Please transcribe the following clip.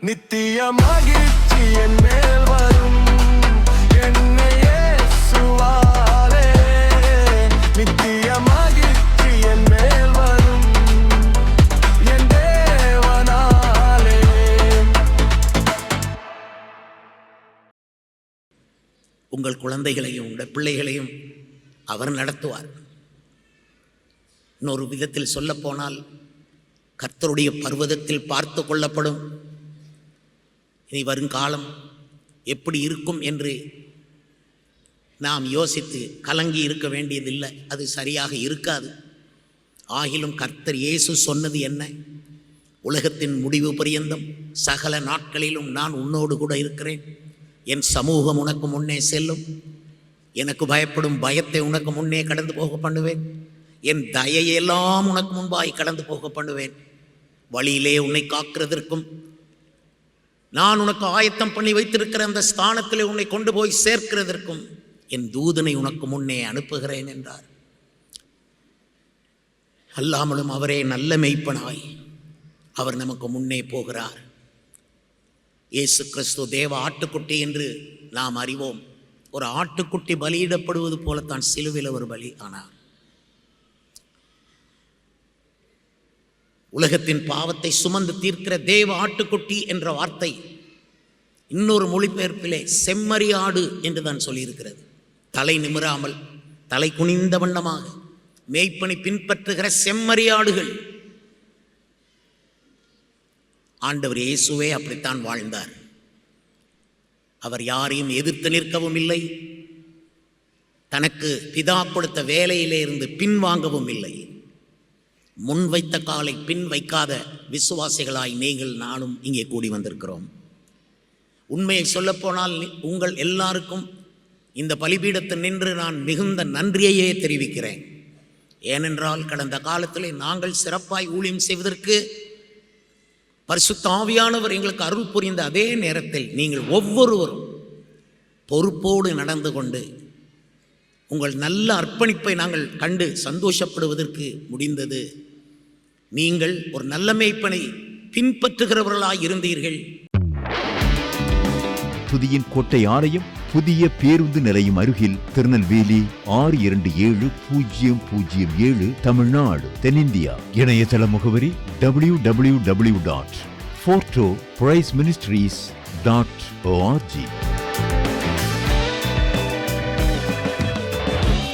நித்திய மகிழ்ச்சி என் மேல் வரும். என்னை சுவாரே நித்திய மகிழ்ச்சி என் மேல் வரும். என் தேவனாலே. உங்கள் குழந்தைகளையும் உங்கள் பிள்ளைகளையும் அவர் நடத்துவார். இன்னொரு விதத்தில் சொல்லப்போனால் கர்த்தருடைய பர்வதத்தில் பார்த்து கொள்ளப்படும் இனி வருங்காலம் எப்படி இருக்கும் என்று நாம் யோசித்து கலங்கி இருக்க வேண்டியதில்லை. அது சரியாக இருக்காது. ஆகிலும் கர்த்தர் இயேசு சொன்னது என்ன? உலகத்தின் முடிவு பரியந்தம். சகல நாட்களிலும் நான் உன்னோடு கூட இருக்கிறேன். என் சமூகம் உனக்கு முன்னே செல்லும். எனக்கு பயப்படும் பயத்தை உனக்கு முன்னே கடந்து போக பண்ணுவேன். என் தயையெல்லாம் உனக்கு முன்பாய் கடந்து போக பண்ணுவேன். வழியிலே உன்னை காக்கிறதற்கும் நான் உனக்கு ஆயத்தம் பண்ணி வைத்திருக்கிற அந்த ஸ்தானத்தில் உன்னை கொண்டு போய் சேர்க்கிறதற்கும் என் தூதனை உனக்கு முன்னே அனுப்புகிறேன் என்றார். அல்லாமலும் அவரே நல்ல மெய்ப்பனாய் அவர் நமக்கு முன்னே போகிறார். இயேசு கிறிஸ்து தேவ ஆட்டுக்குட்டி என்று நாம் அறிவோம். ஒரு ஆட்டுக்குட்டி பலியிடப்படுவது போலத்தான் சிலுவையில் ஒரு பலி. ஆனார் உலகத்தின் பாவத்தை சுமந்து தீர்க்கிற தேவ ஆட்டுக்குட்டி என்ற வார்த்தை இன்னொரு மொழிபெயர்ப்பிலே செம்மறியாடு என்று தான் சொல்லியிருக்கிறது. தலை நிமிராமல் தலை குனிந்த வண்ணமாக மேய்ப்பனை பின்பற்றுகிற செம்மறியாடுகள் ஆண்டவர் இயேசுவே அப்படித்தான் வாழ்ந்தார். அவர் யாரையும் எதிர்த்து நிற்கவும் இல்லை. தனக்கு பிதா கொடுத்த வேலையிலே இருந்து பின்வாங்கவும் இல்லை. முன் வைத்த காலை பின் வைக்காத விசுவாசிகளாய் நீங்கள் நானும் இங்கே கூடி வந்திருக்கிறோம். உண்மையை சொல்லப்போனால் உங்கள் எல்லாருக்கும் இந்த பலிபீடத்தில் நின்று நான் மிகுந்த நன்றியையே தெரிவிக்கிறேன். ஏனென்றால் கடந்த காலத்திலே நாங்கள் சிறப்பாய் ஊழியம் செய்வதற்கு பரிசுத்த ஆவியானவர் எங்களுக்கு அருள் புரிந்த அதே நேரத்தில் நீங்கள் ஒவ்வொருவரும் பொறுப்போடு நடந்து கொண்டு உங்கள் நல்ல அர்ப்பணிப்பை நாங்கள் கண்டு சந்தோஷப்படுவதற்கு முடிந்தது. நீங்கள் ஒரு நல்ல மேய்ப்பனை பின்பற்றுகிறவர்களாய் இருந்தீர்கள். புதியின் கோட்டை ஆலயம் புதிய பேருந்து நிலையம் அருகில் திருநெல்வேலி ஆறு இரண்டு ஏழு பூஜ்ஜியம் பூஜ்ஜியம் ஏழு தமிழ்நாடு தென்னிந்தியா. இணையதள முகவரி W W W dot forto price ministries dot O R G